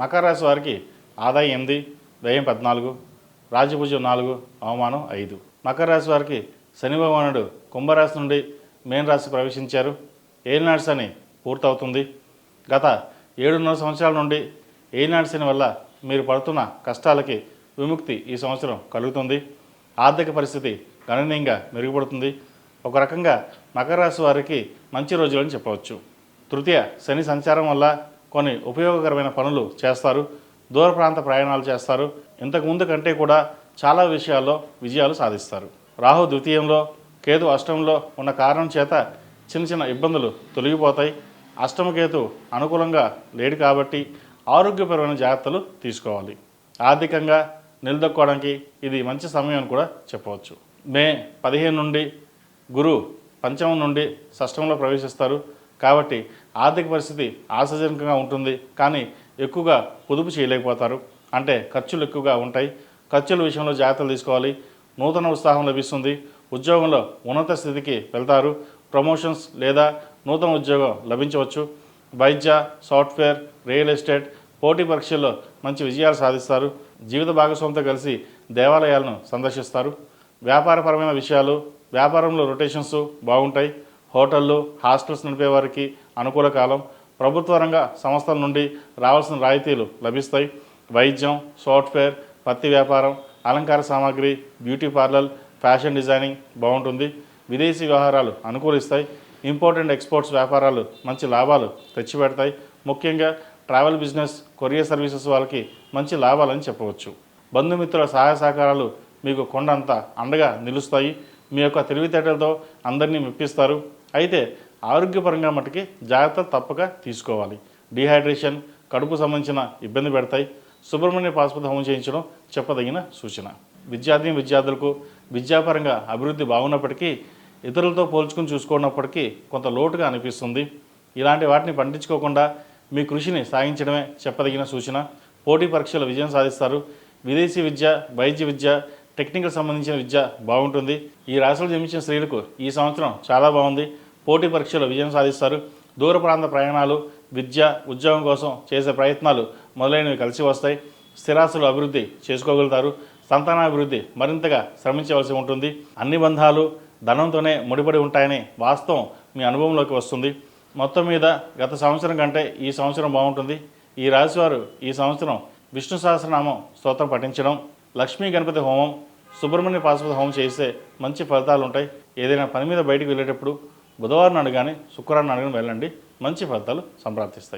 మకర రాశి వారికి ఆదాయం ఎనిమిది వ్యయం పద్నాలుగు రాజభుజం నాలుగు అవమానం ఐదు. మకర రాశి వారికి శని భగవానుడు కుంభరాశి నుండి మేన్ రాశి ప్రవేశించారు. ఏలినాడు శని పూర్తవుతుంది. గత ఏడున్నర సంవత్సరాల నుండి ఏలినాడు శని వల్ల మీరు పడుతున్న కష్టాలకి విముక్తి ఈ సంవత్సరం కలుగుతుంది. ఆర్థిక పరిస్థితి గణనీయంగా మెరుగుపడుతుంది. ఒక రకంగా మకర రాశి వారికి మంచి రోజులని చెప్పవచ్చు. తృతీయ శని సంచారం వల్ల కొన్ని ఉపయోగకరమైన పనులు చేస్తారు దూర ప్రాంత ప్రయాణాలు చేస్తారు. ఇంతకుముందు కంటే కూడా చాలా విషయాల్లో విజయాలు సాధిస్తారు. రాహు ద్వితీయంలో కేతు అష్టంలో ఉన్న కారణం చేత చిన్న చిన్న ఇబ్బందులు తొలగిపోతాయి. అష్టమకేతు అనుకూలంగా లేడు కాబట్టి ఆరోగ్యపరమైన జాగ్రత్తలు తీసుకోవాలి. ఆర్థికంగా నిలదొక్కోవడానికి ఇది మంచి సమయం అని కూడా చెప్పవచ్చు. మే పదిహేను నుండి గురు పంచమం నుండి షష్టంలో ప్రవేశిస్తారు. కాబట్టి ఆర్థిక పరిస్థితి ఆశాజనకంగా ఉంటుంది కానీ ఎక్కువగా పొదుపు చేయలేకపోతారు. అంటే ఖర్చులు ఎక్కువగా ఉంటాయి. ఖర్చుల విషయంలో జాగ్రత్తలు తీసుకోవాలి. నూతన ఉత్సాహం లభిస్తుంది. ఉద్యోగంలో ఉన్నత స్థితికి వెళ్తారు. ప్రమోషన్స్ లేదా నూతన ఉద్యోగం లభించవచ్చు. వైద్య సాఫ్ట్వేర్ రియల్ ఎస్టేట్ పోటీ పరీక్షల్లో మంచి విజయాలు సాధిస్తారు. జీవిత భాగస్వామితో కలిసి దేవాలయాలను సందర్శిస్తారు. వ్యాపారపరమైన విషయాలు వ్యాపారంలో రొటేషన్స్ బాగుంటాయి. హోటళ్ళు హాస్టల్స్ నడిపే వారికి అనుకూల కాలం. ప్రభుత్వ రంగ సంస్థల నుండి రావాల్సిన రాయితీలు లభిస్తాయి. వైద్యం సాఫ్ట్వేర్ పత్తి వ్యాపారం అలంకార సామాగ్రి బ్యూటీ పార్లర్ ఫ్యాషన్ డిజైనింగ్ బాగుంటుంది. విదేశీ వ్యవహారాలు అనుకూలిస్తాయి. ఇంపోర్ట్ అండ్ ఎక్స్పోర్ట్స్ వ్యాపారాలు మంచి లాభాలు తెచ్చిపెడతాయి. ముఖ్యంగా ట్రావెల్ బిజినెస్ కొరియర్ సర్వీసెస్ వాళ్ళకి మంచి లాభాలని చెప్పవచ్చు. బంధుమిత్రుల సహాయ సహకారాలు మీకు కొండంత అండగా నిలుస్తాయి. మీ యొక్క తెలివితేటలతో అందరినీ మెప్పిస్తారు. అయితే ఆరోగ్యపరంగా మటుకి జాగ్రత్త తప్పక తీసుకోవాలి. డిహైడ్రేషన్ కడుపు సంబంధించిన ఇబ్బంది పెడతాయి. సుబ్రహ్మణ్య పాశుపత హోమం చేయించడం చెప్పదగిన సూచన. విద్యార్థిని విద్యార్థులకు విద్యాపరంగా అభివృద్ధి బాగున్నప్పటికీ ఇతరులతో పోల్చుకుని చూసుకున్నప్పటికీ కొంత లోటుగా అనిపిస్తుంది. ఇలాంటి వాటిని పండించుకోకుండా మీ కృషిని సాగించడమే చెప్పదగిన సూచన. పోటీ పరీక్షలు విజయం సాధిస్తారు. విదేశీ విద్య వైద్య విద్య టెక్నికల్ సంబంధించిన విద్య బాగుంటుంది. ఈ రాశిలో జన్మించిన స్త్రీలకు ఈ సంవత్సరం చాలా బాగుంది. పోటీ పరీక్షలు విజయం సాధిస్తారు. దూర ప్రాంత ప్రయాణాలు విద్య ఉద్యోగం కోసం చేసే ప్రయత్నాలు మొదలైనవి కలిసి వస్తాయి. స్థిరాస్తులు అభివృద్ధి చేసుకోగలుగుతారు. సంతానాభివృద్ధి మరింతగా శ్రమించవలసి ఉంటుంది. అన్ని బంధాలు ధనంతోనే ముడిపడి ఉంటాయని వాస్తవం మీ అనుభవంలోకి వస్తుంది. మొత్తం మీద గత సంవత్సరం కంటే ఈ సంవత్సరం బాగుంటుంది. ఈ రాశివారు ఈ సంవత్సరం విష్ణు సహస్రనామం స్తోత్రం పఠించడం లక్ష్మీ గణపతి హోమం సుబ్రహ్మణ్య పాశుపత హోమం చేస్తే మంచి ఫలితాలు ఉంటాయి. ఏదైనా పని మీద బయటికి వెళ్ళేటప్పుడు బుధవారం నాడు కానీ శుక్రవారం నాడు కానీ వెళ్ళండి. మంచి ఫలితాలు సంప్రాప్తిస్తాయి.